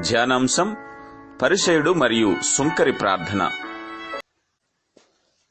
ధ్యానాంశం పరిచయుడు మరియు సుంకరి ప్రార్థన.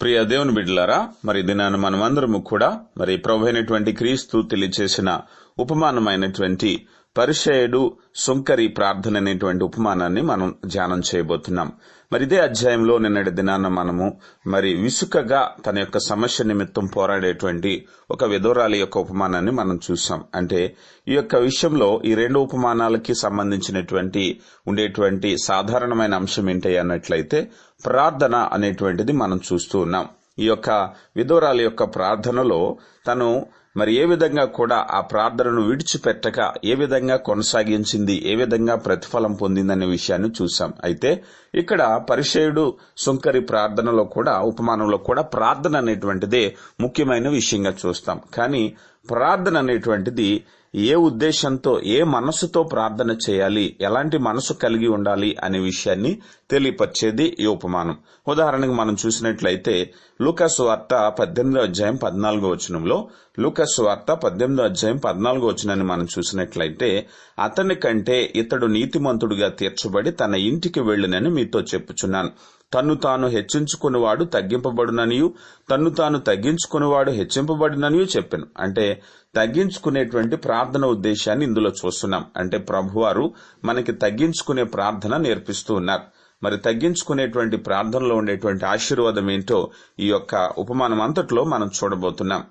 ప్రియ దేవుని బిడ్డలారా మరి దినాన్ని మనమందరము కూడా మరి ప్రభు అయినటువంటి క్రీస్తు తెలియచేసిన ఉపమానమైనటువంటి పరిచయుడు సుంకరి ప్రార్థన అనేటువంటి ఉపమానాన్ని మనం ధ్యానం చేయబోతున్నాం. మరి ఇదే అధ్యాయంలో నిన్నటి దినాన మనము మరి విసుకగా తన యొక్క సమస్య నిమిత్తం పోరాడేటువంటి ఒక విధురాలి యొక్క ఉపమానాన్ని మనం చూసాం అంటే ఈ యొక్క విషయంలో ఈ రెండు ఉపమానాలకి సంబంధించినటువంటి ఉండేటువంటి సాధారణమైన అంశం ఏంటి అన్నట్లయితే ప్రార్థన అనేటువంటిది మనం చూస్తూ ఉన్నాం. ఈ యొక్క విధురాలి యొక్క ప్రార్థనలో తను మరి ఏ విధంగా కూడా ఆ ప్రార్థనను విడిచిపెట్టక ఏ విధంగా కొనసాగించింది ఏ విధంగా ప్రతిఫలం పొందిందనే విషయాన్ని చూసాం అయితే ఇక్కడ పరిచయుడు సుంకరి ప్రార్థనలో కూడా ఉపమానంలో కూడా ప్రార్థన అనేటువంటిదే ముఖ్యమైన విషయంగా చూస్తాం. కానీ ప్రార్థన అనేటువంటిది ఏ ఉద్దేశంతో ఏ మనసుతో ప్రార్థన చేయాలి ఎలాంటి మనసు కలిగి ఉండాలి అనే విషయాన్ని తెలియపరిచేది ఈ ఉపమానం. ఉదాహరణకు మనం చూసినట్లయితే లుకస్ వార్త పద్దెనిమిదో అధ్యాయం పద్నాలుగో వచనంలో లుకస్ వార్త పద్దెనిమిదో అధ్యాయం పద్నాలుగో వచనాన్ని మనం చూసినట్లయితే అతని కంటే ఇతడు నీతిమంతుడిగా తీర్చబడి తన ఇంటికి వెళ్ళినని మీతో చెప్పుచున్నాను. తన్ను తాను హెచ్చించుకునివాడు తగ్గింపబడుననియు తన్ను తాను తగ్గించుకునివాడు హెచ్చింపబడిననియు చెప్పాను. అంటే తగ్గించుకునేటువంటి ప్రార్థన ఉద్దేశాన్ని ఇందులో చూస్తున్నాం. అంటే ప్రభువారు మనకి తగ్గించుకునే ప్రార్థన నేర్పిస్తూ ఉన్నారు. మరి తగ్గించుకునేటువంటి ప్రార్థనలో ఉండేటువంటి ఆశీర్వాదం ఏంటో ఈ యొక్క ఉపమానం అంతట్లో మనం చూడబోతున్నాం.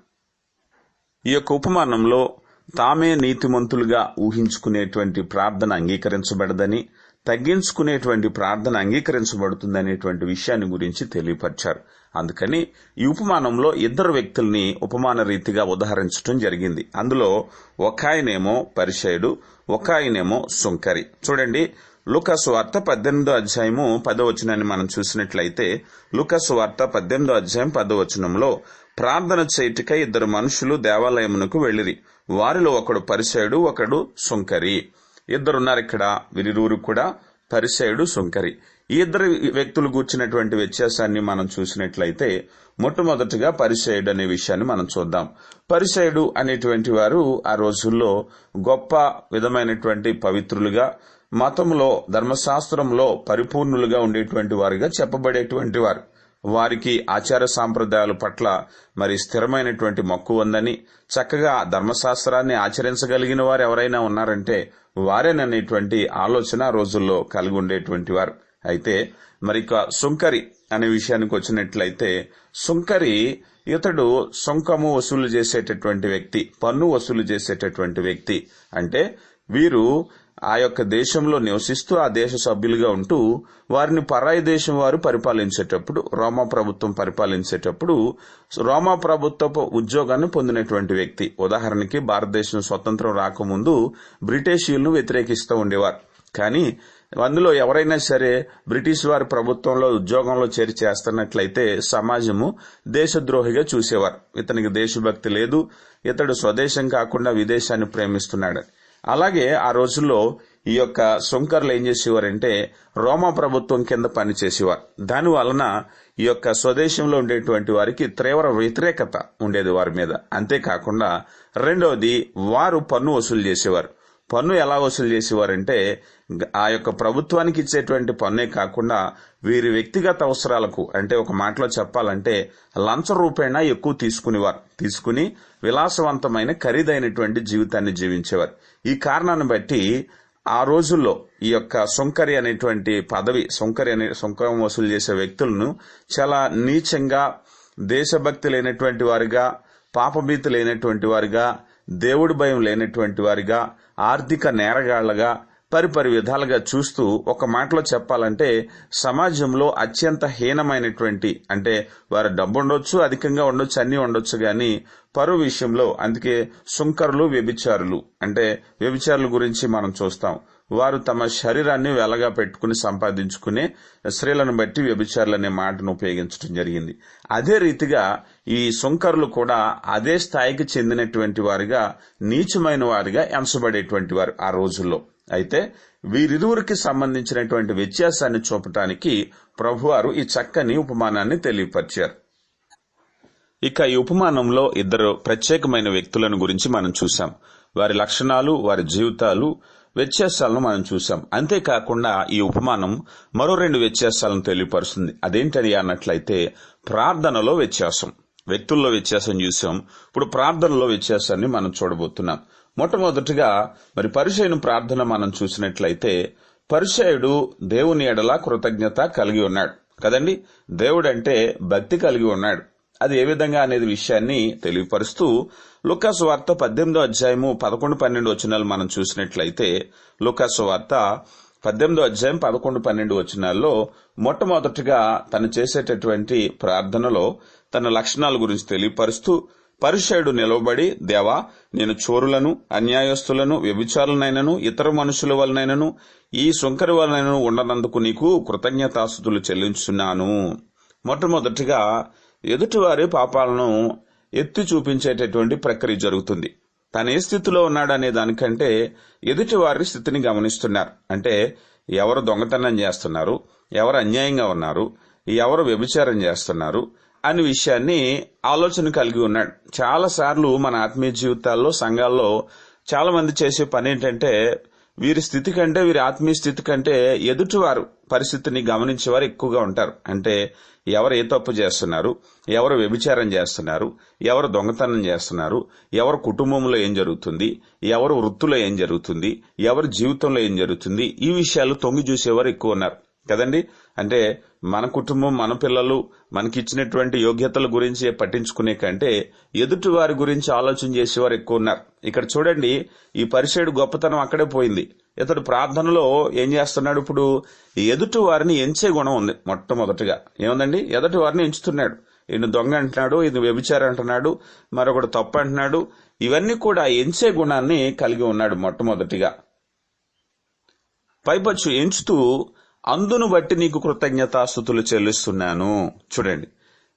ఈ యొక్క ఉపమానంలో తామే నీతిమంతులుగా ఊహించుకునేటువంటి ప్రార్థన అంగీకరించబడదని తగ్గించుకునేటువంటి ప్రార్థన అంగీకరించబడుతుందనేటువంటి విషయాన్ని గురించి తెలియపరిచారు. అందుకని ఈ ఉపమానంలో ఇద్దరు వ్యక్తుల్ని ఉపమాన రీతిగా ఉదాహరించడం జరిగింది. అందులో ఒక ఆయనేమో పరిచయుడు ఒక ఆయనేమో సుంకరి. చూడండి లుకసు వార్త పద్దెనిమిదో అధ్యాయము పదవచనాన్ని మనం చూసినట్లయితే లుకసు వార్త పద్దెనిమిదో అధ్యాయం పదవచనంలో ప్రార్థన చేయుటకై ఇద్దరు మనుషులు దేవాలయమునకు వెళ్ళిరి. వారిలో ఒకడు పరిచయుడు ఒకడు సుంకరి. ఇద్దరున్నారు ఇక్కడ వీరిరువురు కూడా పరిసయుడు సుంకరి. ఈ ఇద్దరు వ్యక్తులు కూర్చున్నటువంటి వ్యత్యాసాన్ని మనం చూసినట్లయితే మొట్టమొదటిగా పరిసయుడు అనే విషయాన్ని మనం చూద్దాం. పరిసయుడు అనేటువంటి వారు ఆ రోజుల్లో గొప్ప విధమైనటువంటి పవిత్రులుగా మతంలో ధర్మశాస్త్రంలో పరిపూర్ణులుగా ఉండేటువంటి వారుగా చెప్పబడేటువంటి వారు. వారికి ఆచార సాంప్రదాయాల పట్ల మరి స్థిరమైనటువంటి మక్కువ ఉందని చక్కగా ధర్మశాస్త్రాన్ని ఆచరించగలిగిన వారు ఎవరైనా ఉన్నారంటే వారేననేటువంటి ఆలోచన రోజుల్లో కలిగి ఉండేటువంటి వారు. అయితే మరి సుంకరి అనే విషయానికి వచ్చినట్లయితే సుంకరి ఇతడు సొంకము వసూలు చేసేటటువంటి వ్యక్తి పన్ను వసూలు చేసేటటువంటి వ్యక్తి. అంటే వీరు ఆ యొక్క దేశంలో నివసిస్తూ ఆ దేశ సభ్యులుగా ఉంటూ వారిని పరాయి దేశం వారు పరిపాలించేటప్పుడు రోమా ప్రభుత్వం పరిపాలించేటప్పుడు రోమా ప్రభుత్వపు ఉద్యోగాన్ని పొందినటువంటి వ్యక్తి. ఉదాహరణకి భారతదేశం స్వతంత్రం రాకముందు బ్రిటిషీయులను వ్యతిరేకిస్తూ ఉండేవారు. కానీ అందులో ఎవరైనా సరే బ్రిటిష్ వారి ప్రభుత్వంలో ఉద్యోగంలో చేరి చేస్తున్నట్లయితే సమాజము దేశద్రోహిగా చూసేవారు. ఇతనికి దేశభక్తి లేదు. ఇతడు స్వదేశం కాకుండా విదేశాన్ని ప్రేమిస్తున్నాడు. అలాగే ఆ రోజుల్లో ఈ యొక్క సుంకర్లు ఏం చేసేవారంటే రోమా ప్రభుత్వం కింద పనిచేసేవారు. దాని వలన ఈ యొక్క స్వదేశంలో ఉండేటువంటి వారికి తీవ్ర వ్యతిరేకత ఉండేది వారి మీద. అంతేకాకుండా రెండవది వారు పన్ను వసూలు చేసేవారు. పన్ను ఎలా వసూలు చేసేవారంటే ఆ యొక్క ప్రభుత్వానికి ఇచ్చేటువంటి పన్నే కాకుండా వీరి వ్యక్తిగత అవసరాలకు అంటే ఒక మాటలో చెప్పాలంటే లంచ రూపేణా ఎక్కువ తీసుకునేవారు. తీసుకుని విలాసవంతమైన ఖరీదైనటువంటి జీవితాన్ని జీవించేవారు. ఈ కారణాన్ని బట్టి ఆ రోజుల్లో ఈ యొక్క సొంకరి అనేటువంటి పదవి సొంకరి అనే సొంకం వసూలు చేసే వ్యక్తులను చాలా నీచంగా దేశభక్తి లేనటువంటి వారిగా పాపభీతి లేనటువంటి వారిగా దేవుడి భయం లేనటువంటి వారిగా ఆర్థిక నేరగాళ్ళగా పరిపరి విధాలుగా చూస్తూ ఒక మాటలో చెప్పాలంటే సమాజంలో అత్యంత హీనమైనటువంటి అంటే వారి డబ్బు ఉండొచ్చు అధికంగా ఉండొచ్చు అన్ని ఉండొచ్చు గాని పరువు విషయంలో అందుకే సుంకరులు వ్యభిచారులు. అంటే వ్యభిచారుల గురించి మనం చూస్తాం. వారు తమ శరీరాన్ని వెలగా పెట్టుకుని సంపాదించుకునే స్త్రీలను బట్టి వ్యభిచారులు అనే మాటను ఉపయోగించడం జరిగింది. అదే రీతిగా ఈ సుంకర్లు కూడా అదే స్థాయికి చెందినటువంటి వారిగా నీచమైన వారిగా ఎంచబడేటువంటి వారు ఆ రోజుల్లో. అయితే వీరిరువురికి సంబంధించినటువంటి వ్యత్యాసాన్ని చూపటానికి ప్రభువారు ఈ చక్కని ఉపమానాన్ని తెలియపరిచారు. ఇక ఈ ఉపమానంలో ఇద్దరు ప్రత్యేకమైన వ్యక్తులను గురించి మనం చూశాం. వారి లక్షణాలు వారి జీవితాలు వ్యత్యాసాలను మనం చూసాం అంతేకాకుండా ఈ ఉపమానం మరో రెండు వ్యత్యాసాలను తెలియపరుస్తుంది. అదేంటని అన్నట్లయితే ప్రార్థనలో వ్యత్యాసం. వ్యక్తుల్లో వ్యత్యాసం చూసాం. ఇప్పుడు ప్రార్థనలో వ్యత్యాసాన్ని మనం చూడబోతున్నాం. మొట్టమొదటిగా మరి పరిచయను ప్రార్థన మనం చూసినట్లయితే పరిచయుడు దేవుని ఎడల కృతజ్ఞత కలిగి ఉన్నాడు. కదండి? దేవుడంటే భక్తి కలిగి ఉన్నాడు. అది ఏ విధంగా అనేది విషయాన్ని తెలియపరుస్తూ లుకాసు వార్త పద్దెనిమిదో అధ్యాయము పదకొండు పన్నెండు వచనాలు మనం చూసినట్లయితే లుకాసు వార్త పద్దెనిమిదో అధ్యాయం పదకొండు పన్నెండు వచనాల్లో మొట్టమొదటిగా తను చేసేటటువంటి ప్రార్థనలో తన లక్షణాల గురించి తెలియపరుస్తూ పరిషయుడు నిలవబడి దేవా నేను చోరులను అన్యాయస్తులను వ్యభిచారులనైనను ఇతర మనుషుల వలనైనను ఈ సుంకరి వలనైనను ఉండనందుకు నీకు కృతజ్ఞతాస్తుతులు చెల్లించున్నాను మొట్టమొదటిగా ఎదుటివారి పాపాలను ఎత్తి చూపించేటటువంటి ప్రక్రియ జరుగుతుంది. తను ఏ స్థితిలో ఉన్నాడనే దానికంటే ఎదుటివారి స్థితిని గమనిస్తున్నారు. అంటే ఎవరు దొంగతనం చేస్తున్నారు ఎవరు అన్యాయంగా ఉన్నారు ఎవరు వ్యభిచారం చేస్తున్నారు అనే విషయాన్ని ఆలోచన కలిగి ఉన్నాడు. చాలా సార్లు మన ఆత్మీయ జీవితాల్లో సంఘాల్లో చాలా మంది చేసే పని ఏంటంటే వీరి స్థితి కంటే వీరి ఆత్మీయ స్థితి కంటే ఎదుటివారు పరిస్థితిని గమనించేవారు ఎక్కువగా ఉంటారు. అంటే ఎవరు ఏ తప్పు చేస్తున్నారు ఎవరు వ్యభిచారం చేస్తున్నారు ఎవరు దొంగతనం చేస్తున్నారు ఎవరు కుటుంబంలో ఏం జరుగుతుంది ఎవరు వృత్తిలో ఏం జరుగుతుంది ఎవరి జీవితంలో ఏం జరుగుతుంది ఈ విషయాలు తొంగి చూసేవారు ఎక్కువ ఉన్నారు. కదండి? అంటే మన కుటుంబం మన పిల్లలు మనకిచ్చినటువంటి యోగ్యతల గురించి పట్టించుకునే కంటే ఎదుటి వారి గురించి ఆలోచన చేసేవారు ఎక్కువ ఉన్నారు. ఇక్కడ చూడండి ఈ పరిచయుడు గొప్పతనం అక్కడే పోయింది. ఇతడు ప్రార్థనలో ఏం చేస్తున్నాడు ఇప్పుడు? ఎదుటి వారిని ఎంచే గుణం ఉంది మొట్టమొదటిగా. ఏముందండి? ఎదుటి వారిని ఎంచుతున్నాడు. ఈయన దొంగ అంటున్నాడు ఇది వ్యభిచారం అంటున్నాడు మరొకటి తప్పు అంటున్నాడు. ఇవన్నీ కూడా ఎంచే గుణాన్ని కలిగి ఉన్నాడు మొట్టమొదటిగా. పైపచ్చు ఎంచుతూ అందును బట్టి నీకు కృతజ్ఞతాస్థుతులు చెల్లిస్తున్నాను. చూడండి.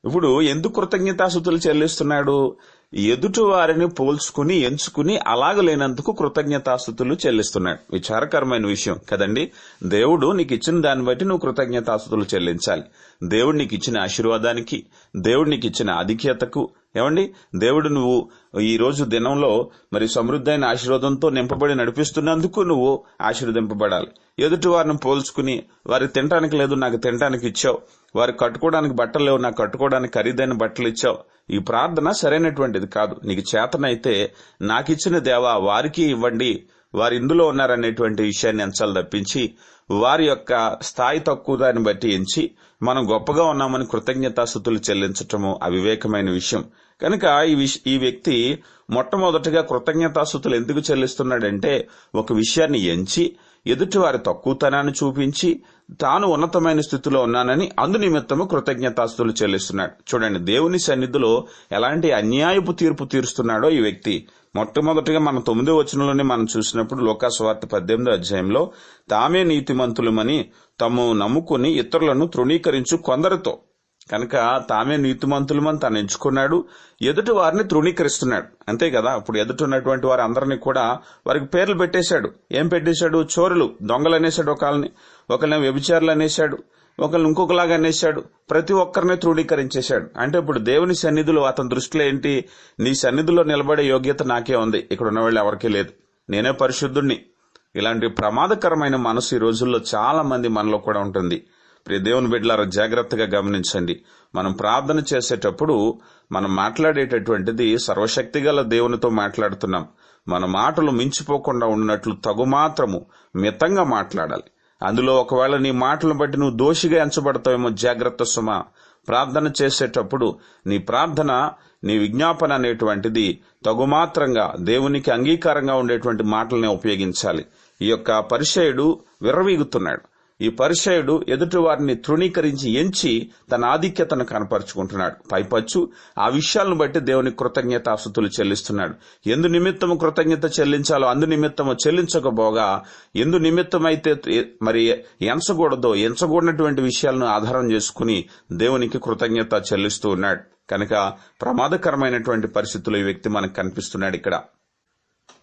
ఇప్పుడు ఎందుకు కృతజ్ఞతాస్థుతులు చెల్లిస్తున్నాడు? ఎదుటి వారిని పోల్చుకుని ఎంచుకుని అలాగ లేనందుకు కృతజ్ఞతాస్థుతులు చెల్లిస్తున్నాడు. విచారకరమైన విషయం కదండి. దేవుడు నీకు ఇచ్చిన దాన్ని బట్టి నువ్వు కృతజ్ఞతాస్థుతులు చెల్లించాలి. దేవుడు నీకు ఇచ్చిన ఆశీర్వాదానికి దేవుడు నీకు ఇచ్చిన ఆధిక్యతకు ఏమండి? దేవుడు నువ్వు ఈ రోజు దినంలో మరి సమృద్ధైన ఆశీర్వాదంతో నింపబడి నడిపిస్తున్నందుకు నువ్వు ఆశీర్వదింపబడాలి. ఎదుటి వారిని పోల్చుకుని వారికి తినటానికి లేదు నాకు తినటానికి ఇచ్చావు. వారు కట్టుకోవడానికి బట్టలు లేవు నాకు కట్టుకోవడానికి ఖరీదైన బట్టలు ఇచ్చావు. ఈ ప్రార్థన సరైనటువంటిది కాదు. నీకు చేతనైతే నాకిచ్చిన దేవా వారికి ఇవ్వండి. వారు ఇందులో ఉన్నారనేటువంటి విషయాన్ని ఎంచాలి తప్పించి వారి యొక్క స్థాయి తక్కువ దాన్ని బట్టి ఎంచి మనం గొప్పగా ఉన్నామని కృతజ్ఞతాస్థుతులు చెల్లించటము అవివేకమైన విషయం. కనుక ఈ విష ఈ వ్యక్తి మొట్టమొదటిగా కృతజ్ఞతాస్థుతులు ఎందుకు చెల్లిస్తున్నాడంటే ఒక విషయాన్ని ఎంచి ఎదుటి వారి తక్కువతనాన్ని చూపించి తాను ఉన్నతమైన స్థితిలో ఉన్నానని అందు నిమిత్తము కృతజ్ఞతాస్తులు చెల్లిస్తున్నాడు. చూడండి దేవుని సన్నిధిలో ఎలాంటి అన్యాయపు తీర్పు తీరుస్తున్నాడో ఈ వ్యక్తి. మొట్టమొదటిగా మన తొమ్మిదో వచనంలోనే మనం చూసినప్పుడు లోకాసువార్త పద్దెనిమిదో అధ్యాయంలో తామే నీతిమంతులమని తాము నమ్ముకుని ఇతరులను తృణీకరించు కొందరితో. కనుక తామే నీతిమంతులమని తను ఎంచుకున్నాడు ఎదుటి వారిని తృణీకరిస్తున్నాడు. అంతే కదా? ఇప్పుడు ఎదుటి ఉన్నటువంటి వారి అందరినీ కూడా వారికి పేర్లు పెట్టేశాడు. ఏం పెట్టేశాడు? చోరులు దొంగలు అనేశాడు ఒకళ్ళని ఒకళ్ళని వ్యభిచారులు అనేశాడు ఒకరిని ఇంకొకలాగా అనేశాడు. ప్రతి ఒక్కరిని త్రుడీకరించేశాడు అంటే ఇప్పుడు దేవుని సన్నిధిలో అతని దృష్టిలో ఏంటి? నీ సన్నిధిలో నిలబడే యోగ్యత నాకే ఉంది. ఇక్కడ ఉన్న వాళ్ళు ఎవరికీ లేదు. నేనే పరిశుద్ధుణ్ణి. ఇలాంటి ప్రమాదకరమైన మనసు ఈ రోజుల్లో చాలా మంది మనలో కూడా ఉంటుంది. ప్రియ దేవుని బిడ్డలారా జాగ్రత్తగా గమనించండి. మనం ప్రార్థన చేసేటప్పుడు మనం మాట్లాడేటటువంటిది సర్వశక్తి గల దేవునితో మాట్లాడుతున్నాం. మన మాటలు మించిపోకుండా ఉన్నట్లు తగు మాత్రము మితంగా మాట్లాడాలి. అందులో ఒకవేళ నీ మాటలను బట్టి నువ్వు దోషిగా ఎంచబడతావేమో జాగ్రత్త సుమ. ప్రార్థన చేసేటప్పుడు నీ ప్రార్థన నీ విజ్ఞాపన అనేటువంటిది తగుమాత్రంగా దేవునికి అంగీకారంగా ఉండేటువంటి మాటలనే ఉపయోగించాలి. ఈ యొక్క పరిచయుడు విర్రవీగుతున్నాడు. ఈ పరిచయుడు ఎదుటివారిని తృణీకరించి ఎంచి తన ఆధిక్యతను కనపరుచుకుంటున్నాడు. పైపచ్చు ఆ విషయాలను బట్టి దేవుని కృతజ్ఞతాసుతులు చెల్లిస్తున్నాడు. ఎందు నిమిత్తము కృతజ్ఞత చెల్లించాలో అందు నిమిత్తము చెల్లించకపోగా ఎందు నిమిత్తమైతే మరి ఎంచకూడదో ఎంచకూడనటువంటి విషయాలను ఆధారం చేసుకుని దేవునికి కృతజ్ఞత చెల్లిస్తూ ఉన్నాడు. కనుక ప్రమాదకరమైనటువంటి పరిస్థితులు ఈ వ్యక్తి మనకు కనిపిస్తున్నాడు ఇక్కడ.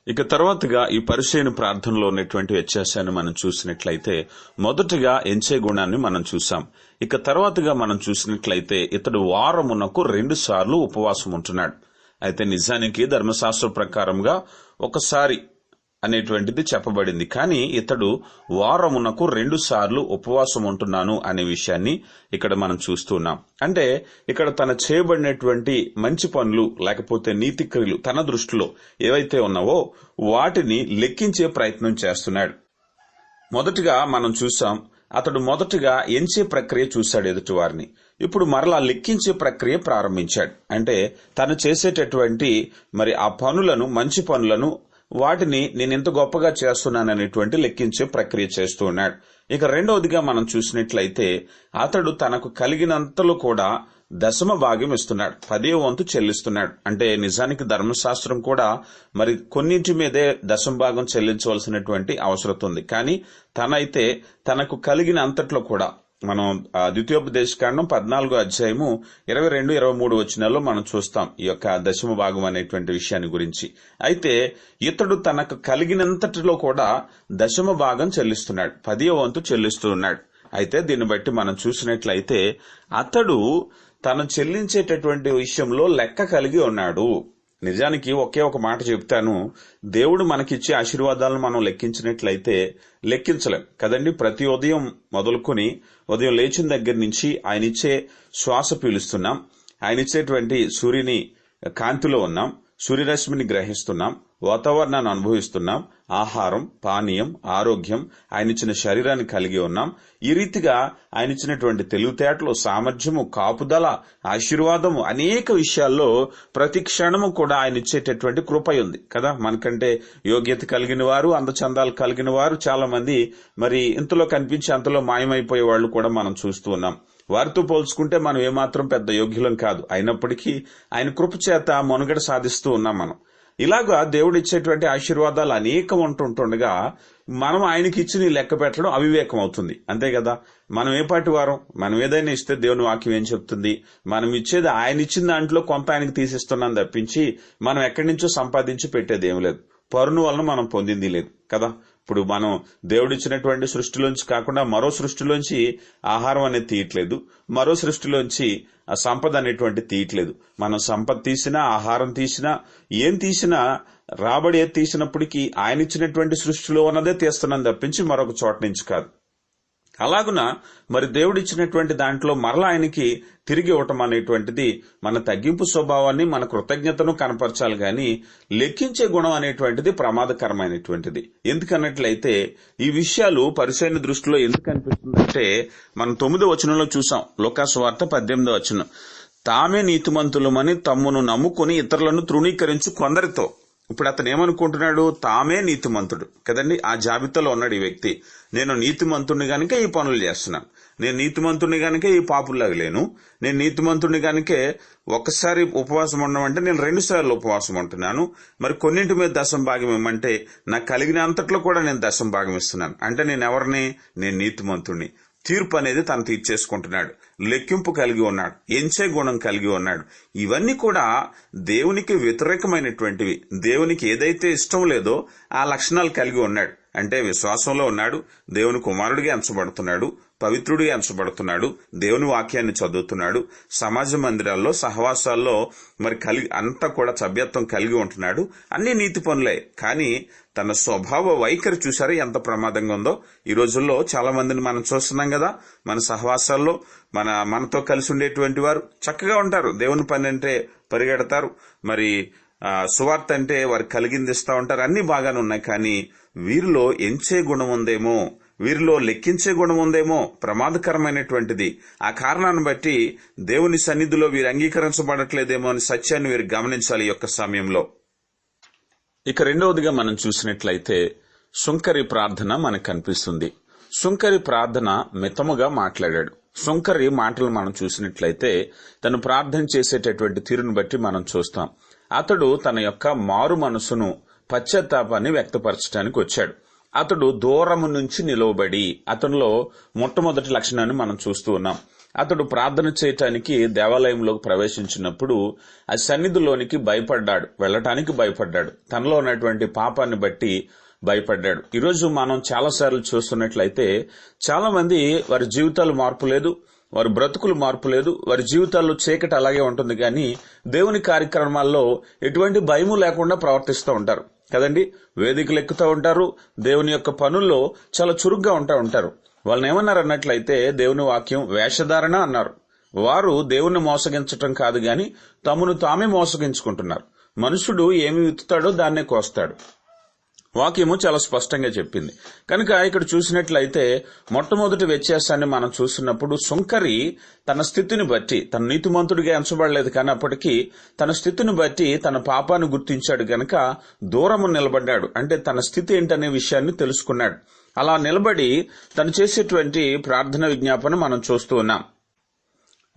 ఇక తర్వాతగా ఈ పరిచయను ప్రార్థనలో ఉన్నటువంటి వ్యత్యాసాన్ని మనం చూసినట్లయితే మొదటగా ఎంచే గుణాన్ని మనం చూసాం ఇక తర్వాతగా మనం చూసినట్లయితే ఇతడు వారమునకు రెండు సార్లు ఉపవాసం ఉంటున్నాడు అయితే నిజానికి ధర్మశాస్త్ర ప్రకారంగా ఒకసారి అనేటువంటిది చెప్పబడింది. కానీ ఇతడు వారమునకు రెండు సార్లు ఉపవాసం ఉంటున్నాను అనే విషయాన్ని ఇక్కడ మనం చూస్తున్నాం అంటే ఇక్కడ తన చేయబడినటువంటి మంచి పనులు లేకపోతే నీతి క్రియలు తన దృష్టిలో ఏవైతే ఉన్నావో వాటిని లెక్కించే ప్రయత్నం చేస్తున్నాడు. మొదటిగా మనం చూసాం అతడు మొదటగా ఎంచే ప్రక్రియ చూశాడు ఎదుటి వారిని ఇప్పుడు మరలా లెక్కించే ప్రక్రియ ప్రారంభించాడు. అంటే తను చేసేటటువంటి మరి ఆ పనులను మంచి పనులను వాటిని నేను ఎంత గొప్పగా చేస్తున్నాననేటువంటి లెక్కించే ప్రక్రియ చేస్తూ ఉన్నాడు. ఇక రెండవదిగా మనం చూసినట్లయితే అతడు తనకు కలిగినంతలో కూడా దశమ భాగ్యం ఇస్తున్నాడు. పదే వంతు చెల్లిస్తున్నాడు. అంటే నిజానికి ధర్మశాస్త్రం కూడా మరి కొన్నింటి మీదే దశమ భాగం చెల్లించవలసినటువంటి అవసరం ఉంది. కానీ తనైతే తనకు కలిగిన అంతట్లో కూడా మనం ఆ, ద్వితీయోపదేశకాండం పద్నాలుగో అధ్యాయము ఇరవై రెండు ఇరవై మూడు వచ్చినాల్లో మనం చూస్తాం ఈ యొక్క దశమ భాగం అనేటువంటి విషయాన్ని గురించి. అయితే ఇతడు తనకు కలిగినంతటిలో కూడా దశమ భాగం చెల్లిస్తున్నాడు. పదివ వంతు చెల్లిస్తూ ఉన్నాడు అయితే దీన్ని బట్టి మనం చూసినట్లయితే అతడు తను చెల్లించేటటువంటి విషయంలో లెక్క కలిగి ఉన్నాడు. నిజానికి ఒకే ఒక మాట చెప్తాను దేవుడు మనకిచ్చే ఆశీర్వాదాలను మనం లెక్కించినట్లయితే లెక్కించలేం. కదండి? ప్రతి ఉదయం మొదలుకొని ఉదయం లేచిన దగ్గర నుంచి ఆయన ఇచ్చే శ్వాస పీలుస్తున్నాం. ఆయన ఇచ్చేటువంటి సూర్యుని కాంతిలో ఉన్నాం. సూర్యరశ్మిని గ్రహిస్తున్నాం. వాతావరణాన్ని అనుభవిస్తున్నాం. ఆహారం పానీయం ఆరోగ్యం ఆయన ఇచ్చిన శరీరాన్ని కలిగి ఉన్నాం. ఈ రీతిగా ఆయన ఇచ్చినటువంటి తెలివితేటలు సామర్థ్యము కాపుదల ఆశీర్వాదము అనేక విషయాల్లో ప్రతి క్షణము కూడా ఆయన ఇచ్చేటటువంటి కృప ఉంది. కదా? మనకంటే యోగ్యత కలిగిన వారు అందచందాలు కలిగిన వారు చాలా మంది మరి ఇంతలో కనిపించి అంతలో మాయమైపోయే వాళ్ళు కూడా మనం చూస్తూ ఉన్నాం. వారితో పోల్చుకుంటే మనం ఏమాత్రం పెద్ద యోగ్యులం కాదు. అయినప్పటికీ ఆయన కృపచేత మనుగడ సాధిస్తూ ఉన్నాం మనం. ఇలాగా దేవుడు ఇచ్చేటువంటి ఆశీర్వాదాలు అనేకం ఉంటుంటుండగా మనం ఆయనకి ఇచ్చి లెక్క పెట్టడం అవివేకం అవుతుంది. అంతే కదా? మనం ఏ పాటి వారం? మనం ఏదైనా ఇస్తే దేవుని వాక్యం ఏం చెప్తుంది? మనం ఇచ్చేది ఆయన ఇచ్చిన దాంట్లో కొంత ఆయనకి తీసిస్తున్నాం తప్పించి మనం ఎక్కడి నుంచో సంపాదించి పెట్టేది ఏం లేదు. పరును వలన మనం పొందింది లేదు కదా? ఇప్పుడు మనం దేవుడిచ్చినటువంటి సృష్టిలోంచి కాకుండా మరో సృష్టిలోంచి ఆహారం అనేది తీయట్లేదు. మరో సృష్టిలోంచి ఆ సంపద అనేటువంటి తీయట్లేదు. మనం సంపద తీసినా ఆహారం తీసినా ఏం తీసినా రాబడి తీసినప్పటికీ ఆయన ఇచ్చినటువంటి సృష్టిలో ఉన్నదే తీస్తున్నాం తప్పించి మరొక చోట నుంచి కాదు. అలాగున మరి దేవుడిచ్చినటువంటి దాంట్లో మరలా ఆయనకి తిరిగి ఇవ్వటం అనేటువంటిది మన తగ్గింపు స్వభావాన్ని మన కృతజ్ఞతను కనపరచాలి గాని లెక్కించే గుణం అనేటువంటిది ప్రమాదకరమైనటువంటిది. ఎందుకన్నట్లయితే ఈ విషయాలు పరిశైన దృష్టిలో ఎందుకు అనిపిస్తుందంటే మనం తొమ్మిదో వచనంలో చూసాం. లోకాసు వార్త పద్దెనిమిదో వచనం. తామే నీతిమంతులమని తమ్మును నమ్ముకుని ఇతరులను తృణీకరించు కొందరితో. ఇప్పుడు అతను ఏమనుకుంటున్నాడు? తామే నీతిమంతుడు. కదండి? ఆ జాబితాలో ఉన్నాడు ఈ వ్యక్తి. నేను నీతిమంతుడిని గనుక ఈ పనులు చేస్తున్నాను. నేను నీతిమంతుడిని గనుక ఈ పాపుల్లాగా లేను. నేను నీతిమంతుడిని గనుకే ఒక్కసారి ఉపవాసం ఉండమంటే నేను రెండు సార్లు ఉపవాసం ఉంటున్నాను. మరి కొన్నింటి మీద దశం భాగం ఇవ్వమంటే నాకు కలిగిన అంతట్లో కూడా నేను దశం భాగం ఇస్తున్నాను. అంటే నేను ఎవరిని? నేను నీతిమంతుడిని తీర్పు అనేది తను తీర్చేసుకుంటున్నాడు లెక్కింపు కలిగి ఉన్నాడు. ఎంచే గుణం కలిగి ఉన్నాడు. ఇవన్నీ కూడా దేవునికి వ్యతిరేకమైనటువంటివి. దేవునికి ఏదైతే ఇష్టం లేదో ఆ లక్షణాలు కలిగి ఉన్నాడు. అంటే విశ్వాసంలో ఉన్నాడు. దేవుని కుమారుడిగా ఎంచబడుతున్నాడు. పవిత్రుడిగా ఎంచబడుతున్నాడు. దేవుని వాక్యాన్ని చదువుతున్నాడు. సమాజ మందిరాల్లో సహవాసాల్లో మరి కలిగి అంతా కూడా సభ్యత్వం కలిగి ఉంటున్నాడు. అన్ని నీతి పనులే. కానీ తన స్వభావ వైఖరి చూసారా ఎంత ప్రమాదంగా ఉందో. ఈ రోజుల్లో చాలా మందిని మనం చూస్తున్నాం కదా మన సహవాసాల్లో మన మనతో కలిసి ఉండేటువంటి వారు చక్కగా ఉంటారు. దేవుని పని అంటే పరిగెడతారు. మరి సువార్త అంటే వారు కలిగిందిస్తూ ఉంటారు. అన్ని బాగానే ఉన్నాయి కానీ వీరిలో ఎంచే గుణం ఉందేమో వీరిలో లెక్కించే గుణం ఉందేమో ప్రమాదకరమైనటువంటిది. ఆ కారణాన్ని బట్టి దేవుని సన్నిధిలో వీరు అంగీకరించబడట్లేదేమో అని సత్యాన్ని వీరు గమనించాలి ఈ యొక్క సమయంలో. ఇక రెండవదిగా మనం చూసినట్లయితే సుంకరి ప్రార్థన మనకు కనిపిస్తుంది. సుంకరి ప్రార్థన మితముగా మాట్లాడాడు. సుంకరి మాటలు మనం చూసినట్లయితే తను ప్రార్థన చేసేటటువంటి తీరును బట్టి మనం చూస్తాం. అతడు తన యొక్క మారు మనసును పశ్చాత్తాపాన్ని వ్యక్తపరచడానికి వచ్చాడు. అతడు దూరము నుంచి నిలవబడి అతనిలో మొట్టమొదటి లక్షణాన్ని మనం చూస్తూ ఉన్నాం. అతడు ప్రార్థన చేయటానికి దేవాలయంలోకి ప్రవేశించినప్పుడు ఆ సన్నిధిలోనికి భయపడ్డాడు వెళ్ళటానికి భయపడ్డాడు. తనలో ఉన్నటువంటి పాపాన్ని బట్టి భయపడ్డాడు. ఈరోజు మనం చాలాసార్లు చూస్తున్నట్లయితే చాలా మంది వారి జీవితాలు మార్పు లేదు వారి బ్రతుకులు మార్పు లేదు వారి జీవితాల్లో చీకటి అలాగే ఉంటుంది కానీ దేవుని కార్యక్రమాల్లో ఎటువంటి భయము లేకుండా ప్రవర్తిస్తూ ఉంటారు. కదండి? వేదికలు ఎక్కుతూ ఉంటారు దేవుని యొక్క పనుల్లో చాలా చురుగ్గా ఉంటా ఉంటారు. వాళ్ళని ఏమన్నారు అన్నట్లయితే దేవుని వాక్యం వేషధారణ అన్నారు. వారు దేవుణ్ణి మోసగించటం కాదు గాని తమను తామే మోసగించుకుంటున్నారు. మనుషుడు ఏమి విత్తుతాడో దాన్నే కోస్తాడు. వాక్యము చాలా స్పష్టంగా చెప్పింది. కనుక ఇక్కడ చూసినట్లయితే మొట్టమొదటి వ్యత్యాసాన్ని మనం చూసినప్పుడు సుంకరి తన స్థితిని బట్టి తన నీతిమంతుడిగా ఎంచబడలేదు కానప్పటికీ తన స్థితిని బట్టి తన పాపాన్ని గుర్తించాడు గనక దూరము నిలబడ్డాడు. అంటే తన స్థితి ఏంటనే విషయాన్ని తెలుసుకున్నాడు. అలా నిలబడి తను చేసేటువంటి ప్రార్థన విజ్ఞాపన మనం చూస్తూ ఉన్నాం.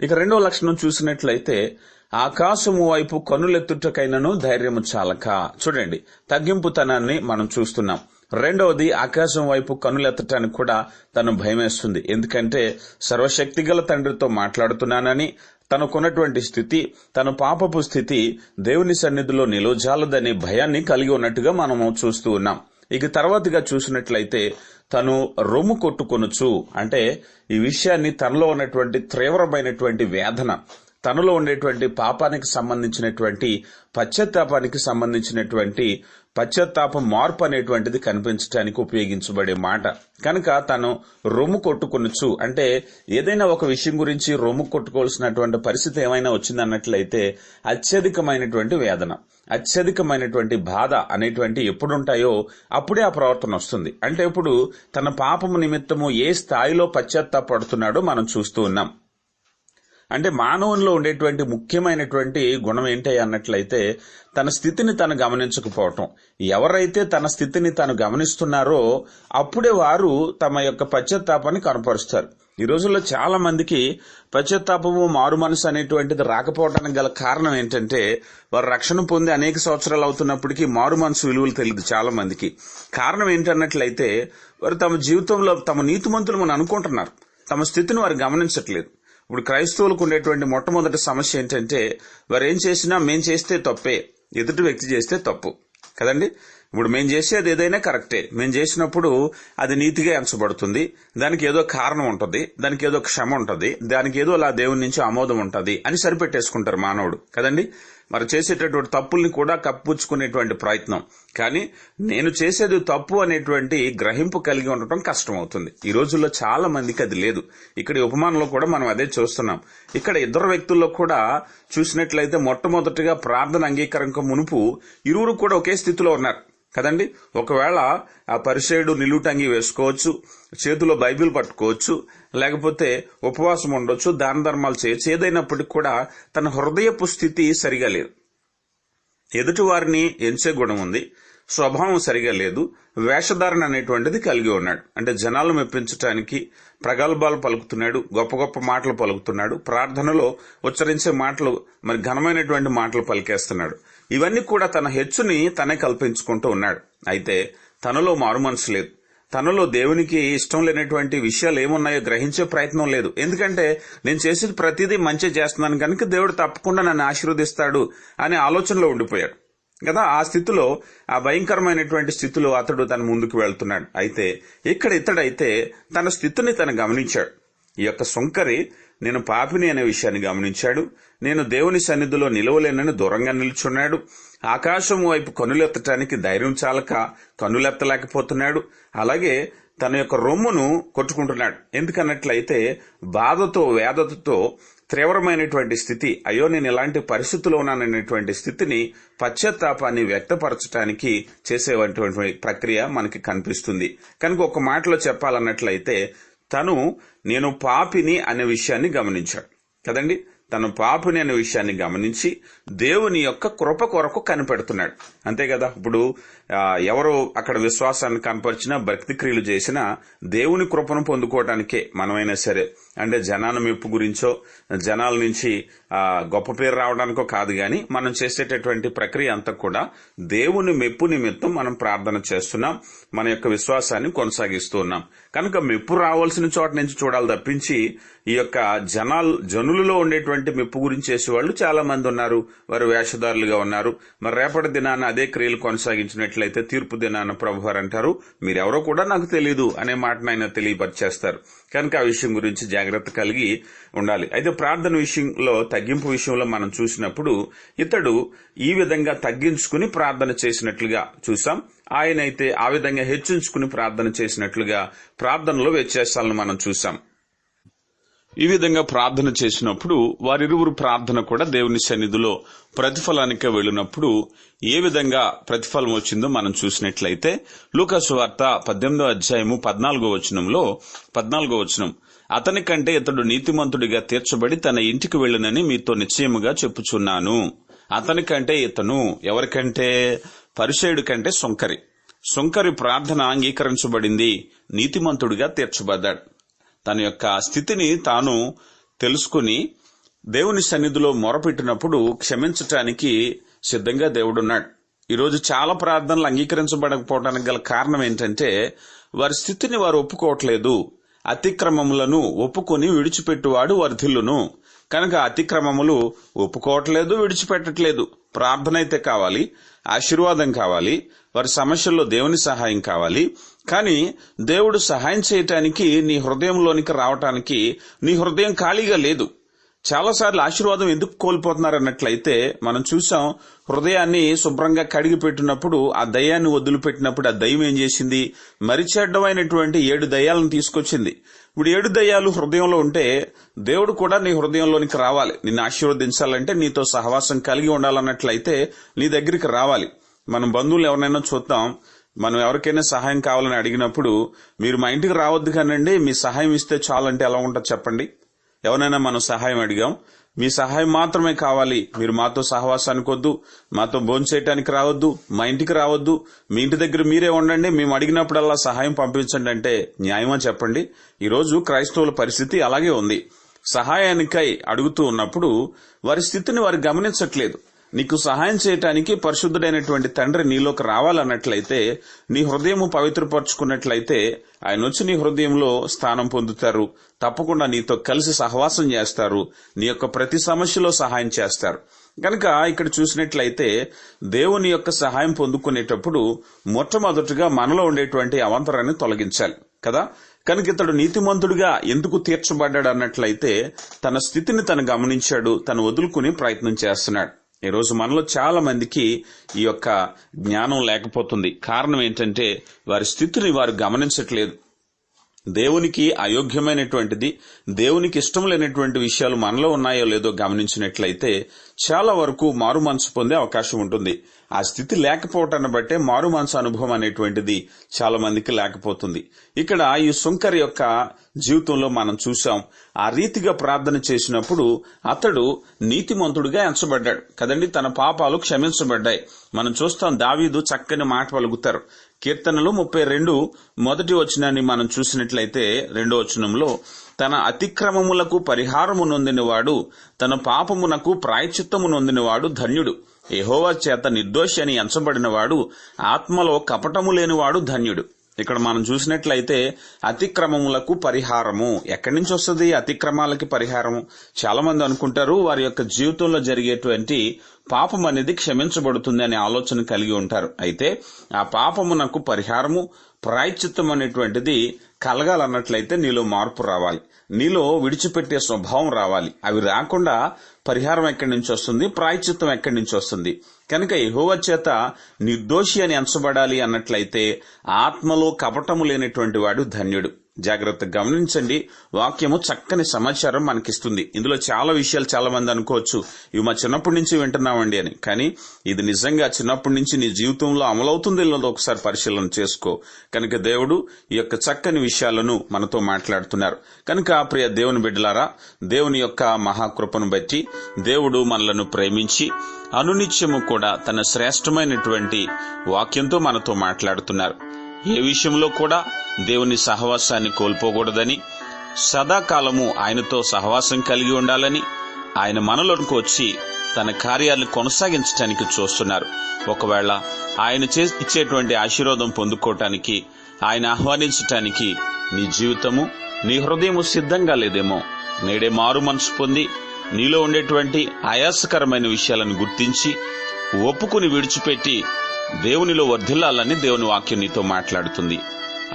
ఇక రెండవ లక్షణం చూసినట్లయితే ఆకాశము వైపు కనులెత్తుటకైనను ధైర్యము చాలక. చూడండి తగ్గింపుతనాన్ని మనం చూస్తున్నాం. రెండవది ఆకాశం వైపు కనులెత్తటానికి కూడా తను భయమేస్తుంది. ఎందుకంటే సర్వశక్తిగల తండ్రితో మాట్లాడుతున్నానని తనకున్నటువంటి స్థితి తన పాపపు స్థితి దేవుని సన్నిధిలో నిలువజాలదనే భయాన్ని కలిగి ఉన్నట్టుగా మనము చూస్తూ ఉన్నాం. ఇక తర్వాతగా చూసినట్లయితే తను రొమ్ము కొట్టుకొనుచు అంటే ఈ విషయాన్ని తనలో ఉన్నటువంటి తీవ్రమైనటువంటి వేదన తనలో ఉండేటువంటి పాపానికి సంబంధించినటువంటి పశ్చాత్తాపానికి సంబంధించినటువంటి పశ్చాత్తాపం మార్పు అనేటువంటిది కనిపించడానికి ఉపయోగించబడే మాట. కనుక తను రొమ్ము కొట్టుకొనొచ్చు అంటే ఏదైనా ఒక విషయం గురించి రొమ్ము కొట్టుకోవాల్సినటువంటి పరిస్థితి ఏమైనా వచ్చిందన్నట్లయితే అత్యధికమైనటువంటి వేదన అత్యధికమైనటువంటి బాధ అనేటువంటి ఎప్పుడుంటాయో అప్పుడే ఆ ప్రవర్తన వస్తుంది. అంటే ఇప్పుడు తన పాపము నిమిత్తము ఏ స్థాయిలో పశ్చాత్తాపడుతున్నాడో మనం చూస్తూ ఉన్నాం. అంటే మానవునిలో ఉండేటువంటి ముఖ్యమైనటువంటి గుణం ఏంటి అన్నట్లయితే తన స్థితిని తను గమనించకపోవటం. ఎవరైతే తన స్థితిని తాను గమనిస్తున్నారో అప్పుడే వారు తమ యొక్క పశ్చాత్తాపాన్ని కనపరుస్తారు. ఈ రోజుల్లో చాలా మందికి పశ్చాత్తాపము మారు మనసు అనేటువంటిది రాకపోవడానికి గల కారణం ఏంటంటే వారు రక్షణ పొంది అనేక సంవత్సరాలు అవుతున్నప్పటికీ మారు మనసు విలువలు తెలియదు చాలా మందికి. కారణం ఏంటన్నట్లయితే వారు తమ జీవితంలో తమ నీతిమంతులు మనం అనుకుంటున్నారు. తమ స్థితిని వారు గమనించట్లేదు. ఇప్పుడు క్రైస్తవులకు ఉండేటువంటి మొట్టమొదటి సమస్య ఏంటంటే వారు ఏం చేసినా మేం చేస్తే తప్పే ఎదుటి వ్యక్తి చేస్తే తప్పు. కదండి? ఇప్పుడు మేం చేసేది ఏదైనా కరెక్టే. మేం చేసినప్పుడు అది నీతిగా ఎంచబడుతుంది. దానికి ఏదో కారణం ఉంటుంది. దానికి ఏదో క్షమ ఉంటుంది. దానికి ఏదో అలా దేవుని నుంచి ఆమోదం ఉంటుంది అని సరిపెట్టేసుకుంటారు మానవుడు. కదండి? మరి చేసేటటువంటి తప్పుల్ని కూడా కప్పుచ్చుకునేటువంటి ప్రయత్నం. కానీ నేను చేసేది తప్పు అనేటువంటి గ్రహింపు కలిగి ఉండటం కష్టమవుతుంది. ఈ రోజుల్లో చాలా మందికి అది లేదు. ఇక్కడ ఉపమానంలో కూడా మనం అదే చూస్తున్నాం. ఇక్కడ ఇద్దరు వ్యక్తుల్లో కూడా చూసినట్లయితే మొట్టమొదటిగా ప్రార్థన అంగీకారంకు మునుపు ఇరువురు కూడా ఒకే స్థితిలో ఉన్నారు. కదండి? ఒకవేళ ఆ పరిచయుడు నిలుటంగి వేసుకోవచ్చు చేతిలో బైబిల్ పట్టుకోవచ్చు లేకపోతే ఉపవాసం ఉండొచ్చు దాన ధర్మాలు చేయొచ్చు. ఏదైనప్పటికీ కూడా తన హృదయపు స్థితి సరిగా లేదు. ఎదుటి వారిని ఎంచే గుణం ఉంది స్వభావం సరిగా లేదు వేషధారణ అనేటువంటిది కలిగి ఉన్నాడు. అంటే జనాలు మెప్పించటానికి ప్రగల్భాలు పలుకుతున్నాడు గొప్ప గొప్ప మాటలు పలుకుతున్నాడు ప్రార్థనలో ఉచ్చరించే మాటలు మరి ఘనమైనటువంటి మాటలు పలికేస్తున్నాడు. ఇవన్నీ కూడా తన హెచ్చుని తనే కల్పించుకుంటూ ఉన్నాడు. అయితే తనలో మారు మనసు లేదు. తనలో దేవునికి ఇష్టం లేనటువంటి విషయాలు ఏమున్నాయో గ్రహించే ప్రయత్నం లేదు. ఎందుకంటే నేను చేసేది ప్రతిదీ మంచి చేస్తున్నాను కనుక దేవుడు తప్పకుండా నన్ను ఆశీర్వదిస్తాడు అనే ఆలోచనలో ఉండిపోయాడు. కదా ఆ స్థితిలో ఆ భయంకరమైనటువంటి స్థితిలో అతడు తన ముందుకు వెళ్తున్నాడు. అయితే ఇక్కడ ఇతడైతే తన స్థితిని తను గమనించాడు. ఈ యొక్క సొంకరి నేను పాపిని అనే విషయాన్ని గమనించాడు. నేను దేవుని సన్నిధిలో నిలవలేనని దూరంగా నిల్చున్నాడు. ఆకాశం వైపు కనులెత్తటానికి ధైర్యం చాలక కనులెత్తలేకపోతున్నాడు అలాగే తన యొక్క రొమ్మును కొట్టుకుంటున్నాడు. ఎందుకన్నట్లయితే బాధతో వేదతతో తీవ్రమైనటువంటి స్థితి అయ్యో నేను ఇలాంటి పరిస్థితిలో ఉన్నాననేటువంటి స్థితిని పశ్చాత్తాపాన్ని వ్యక్తపరచడానికి చేసేటువంటి ప్రక్రియ మనకి కనిపిస్తుంది. కనుక ఒక మాటలో చెప్పాలన్నట్లయితే తను నేను పాపిని అనే విషయాన్ని గమనించాడు. కదండి? తను పాపుని అనే విషయాన్ని గమనించి దేవుని యొక్క కృప కొరకు కనిపెడుతున్నాడు. అంతే కదా? ఇప్పుడు ఎవరు అక్కడ విశ్వాసాన్ని కనపరిచినా భక్తి క్రియలు చేసినా దేవుని కృపను పొందుకోవటానికే మనమైనా సరే. అంటే జనాల మెప్పు గురించో జనాల నుంచి గొప్ప పేరు రావడానికో కాదు గాని మనం చేసేటటువంటి ప్రక్రియ అంతా కూడా దేవుని మెప్పు నిమిత్తం మనం ప్రార్థన చేస్తున్నాం మన యొక్క విశ్వాసాన్ని కొనసాగిస్తూ ఉన్నాం. కనుక మెప్పు రావాల్సిన చోట నుంచి చూడాలి తప్పించి ఈ యొక్క జనాలు జనులలో ఉండేటువంటి ఉన్నటువంటి మెప్పు గురించి చేసేవాళ్ళు చాలా మంది ఉన్నారు. వారు వేషధారులుగా ఉన్నారు. మరి రేపటి దినాన అదే క్రియలు కొనసాగించినట్లయితే తీర్పు దినాన ప్రభువారు అంటారు మీరెవరో కూడా నాకు తెలియదు అనే మాటను ఆయన తెలియపరిచేస్తారు. కనుక ఆ విషయం గురించి జాగ్రత్త కలిగి ఉండాలి. అయితే ప్రార్థన విషయంలో తగ్గింపు విషయంలో మనం చూసినప్పుడు ఇతడు ఈ విధంగా తగ్గించుకుని ప్రార్థన చేసినట్లుగా చూసాం ఆయన అయితే ఆ విధంగా హెచ్చించుకుని ప్రార్థన చేసినట్లుగా ప్రార్థనలో వ్యత్యాసాలను మనం చూసాం ఈ విధంగా ప్రార్థన చేసినప్పుడు వారిరువురు ప్రార్థన కూడా దేవుని సన్నిధిలో ప్రతిఫలానికి వెళ్ళినప్పుడు ఏ విధంగా ప్రతిఫలం వచ్చిందో మనం చూసినట్లయితే లూకాసు వార్త పద్దెనిమిదో అధ్యాయము పద్నాలుగో వచనంలో పద్నాలుగో వచనం అతని కంటే ఇతడు నీతిమంతుడిగా తీర్చబడి తన ఇంటికి వెళ్ళనని మీతో నిశ్చయముగా చెప్పుచున్నాను. అతని కంటే ఇతను ఎవరికంటే? పరిచయుడి కంటే సొంకరి. సొంకరి ప్రార్థన అంగీకరించబడింది. నీతిమంతుడిగా తీర్చబడ్డాడు. తన యొక్క స్థితిని తాను తెలుసుకుని దేవుని సన్నిధిలో మొరపెట్టినప్పుడు క్షమించటానికి సిద్ధంగా దేవుడున్నాడు. ఈరోజు చాలా ప్రార్థనలు అంగీకరించబడకపోవడానికి గల కారణం ఏంటంటే వారి స్థితిని వారు ఒప్పుకోవట్లేదు. అతిక్రమములను ఒప్పుకొని విడిచిపెట్టువాడు వర్ధిల్లును. కనుక అతిక్రమములు ఒప్పుకోవట్లేదు విడిచిపెట్టట్లేదు. ప్రార్థన అయితే కావాలి ఆశీర్వాదం కావాలి వారి సమస్యల్లో దేవుని సహాయం కావాలి. కానీ దేవుడు సహాయం చేయటానికి నీ హృదయంలోనికి రావటానికి నీ హృదయం ఖాళీగా లేదు. చాలాసార్లు ఆశీర్వాదం ఎందుకు కోల్పోతున్నారు అన్నట్లయితే మనం చూసాం హృదయాన్ని శుభ్రంగా కడిగి పెట్టినప్పుడు ఆ దయ్యాన్ని వదిలిపెట్టినప్పుడు ఆ దయ్యం ఏం చేసింది? మరిచెడ్డమైనటువంటి ఏడు దయ్యాలను తీసుకొచ్చింది. ఇప్పుడు ఏడు దయ్యాలు హృదయంలో ఉంటే దేవుడు కూడా నీ హృదయంలోనికి రావాలి. నిన్ను ఆశీర్వదించాలంటే నీతో సహవాసం కలిగి ఉండాలన్నట్లయితే నీ దగ్గరికి రావాలి. మనం బంధువులు ఎవరినైనా చూద్దాం మనం ఎవరికైనా సహాయం కావాలని అడిగినప్పుడు మీరు మా ఇంటికి రావద్దు కానండి మీ సహాయం ఇస్తే చాలంటే ఎలా ఉంటుంది చెప్పండి? ఎవరైనా మనం సహాయం అడిగాం. మీ సహాయం మాత్రమే కావాలి. మీరు మాతో సహవాసానికి వద్దు మాతో భోంచేయటానికి రావద్దు మా ఇంటికి రావద్దు మీ ఇంటి దగ్గర మీరే ఉండండి మేము అడిగినప్పుడల్లా సహాయం పంపించండి అంటే న్యాయమా చెప్పండి? ఈరోజు క్రైస్తవుల పరిస్థితి అలాగే ఉంది. సహాయానికై అడుగుతూ ఉన్నప్పుడు వారి స్థితిని వారు గమనించట్లేదు. నీకు సహాయం చేయటానికి పరిశుద్ధుడైనటువంటి తండ్రి నీలోకి రావాలన్నట్లయితే నీ హృదయము పవిత్రపరుచుకున్నట్లయితే ఆయన వచ్చి నీ హృదయంలో స్థానం పొందుతారు. తప్పకుండా నీతో కలిసి సహవాసం చేస్తారు. నీ యొక్క ప్రతి సమస్యలో సహాయం చేస్తారు. కనుక ఇక్కడ చూసినట్లయితే దేవుని యొక్క సహాయం పొందుకునేటప్పుడు మొట్టమొదటిగా మనలో ఉండేటువంటి అవంతరాన్ని తొలగించాలి కదా? కనుక ఇతడు నీతిమంతుడిగా ఎందుకు తీర్చబడ్డాడు అన్నట్లయితే తన స్థితిని తను గమనించాడు తను వదులుకుని ప్రయత్నం చేస్తున్నాడు. ఈరోజు మనలో చాలా మందికి ఈ యొక్క జ్ఞానం లేకపోతుంది. కారణం ఏంటంటే వారి స్థితిని వారు గమనించట్లేదు. దేవునికి అయోగ్యమైనటువంటిది దేవునికి ఇష్టం లేనటువంటి విషయాలు మనలో ఉన్నాయో లేదో గమనించినట్లయితే చాలా వరకు మారు మనసు పొందే అవకాశం ఉంటుంది. ఆ స్థితి లేకపోవటాన్ని బట్టే మారు మనసు అనుభవం అనేటువంటిది చాలా మందికి లేకపోతుంది. ఇక్కడ ఈ సుంకర్ యొక్క జీవితంలో మనం చూసాం ఆ రీతిగా ప్రార్థన చేసినప్పుడు అతడు నీతిమంతుడిగా ఎంచబడ్డాడు. కదండి? తన పాపాలు క్షమించబడ్డాయి. మనం చూస్తాం దావీదు చక్కని మాట పలుకుతారు. కీర్తనలు ముప్పై రెండు మొదటి వచనాన్ని మనం చూసినట్లయితే రెండో వచనంలో తన అతిక్రమములకు పరిహారము నొందినవాడు తన పాపమునకు ప్రాయచిత్తము నొందినవాడు ధన్యుడు. ఎహోవా చేత నిర్దోషి అని ఎంచబడినవాడు ఆత్మలో కపటము లేనివాడు ధన్యుడు. ఇక్కడ మనం చూసినట్లయితే అతిక్రమములకు పరిహారము. ఎక్కడి నుంచి వస్తుంది అతిక్రమాలకి పరిహారము? చాలా మంది అనుకుంటారు వారి యొక్క జీవితంలో జరిగేటువంటి పాపం అనేది క్షమించబడుతుంది అనే ఆలోచన కలిగి ఉంటారు. అయితే ఆ పాపమునకు పరిహారము ప్రాయచిత్తం అనేటువంటిది కలగాలన్నట్లయితే నీలో మార్పు రావాలి. నీలో విడిచిపెట్టే స్వభావం రావాలి. అవి రాకుండా పరిహారం ఎక్కడి నుంచి వస్తుంది? ప్రాయచిత్తం ఎక్కడి నుంచి వస్తుంది? కనుక యహోవ చేత నిర్దోషి అని ఎంచబడాలి అన్నట్లయితే ఆత్మలో కపటము లేనటువంటి వాడు ధన్యుడు. జాగ్రత్తగా గమనించండి. వాక్యము చక్కని సమాచారం మనకిస్తుంది. ఇందులో చాలా విషయాలు చాలా మంది అనుకోవచ్చు. ఇవి మా చిన్నప్పటి నుంచి వింటున్నామండి అని. కానీ ఇది నిజంగా చిన్నప్పటి నుంచి నీ జీవితంలో అమలవుతుంది లేదో ఒకసారి పరిశీలన చేసుకో. కనుక దేవుడు ఈ యొక్క చక్కని విషయాలను మనతో మాట్లాడుతున్నారు. కనుక ప్రియ దేవుని బిడ్డలారా దేవుని యొక్క మహాకృపను బట్టి దేవుడు మనలను ప్రేమించి అనునిత్యము కూడా తన శ్రేష్టమైనటువంటి వాక్యంతో మనతో మాట్లాడుతున్నారు. ఏ విషయంలో కూడా దేవుని సహవాసాన్ని కోల్పోకూడదని సదాకాలము ఆయనతో సహవాసం కలిగి ఉండాలని ఆయన మనలోనికి వచ్చి తన కార్యాలను కొనసాగించడానికి చూస్తున్నారు. ఒకవేళ ఆయన చే ఇచ్చేటువంటి ఆశీర్వాదం పొందుకోవటానికి ఆయన ఆహ్వానించటానికి నీ జీవితము నీ హృదయము సిద్ధంగా లేదేమో నేడే మారు మనసు పొంది నీలో ఉండేటువంటి ఆయాసకరమైన విషయాలను గుర్తించి ఒప్పుకుని విడిచిపెట్టి దేవునిలో వర్ధిల్లాలని దేవుని వాక్యం నీతో మాట్లాడుతుంది.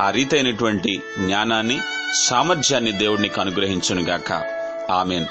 ఆ రీతైనటువంటి జ్ఞానాన్ని సామర్థ్యాన్ని దేవుడిని అనుగ్రహించునుగాక. ఆమెన్.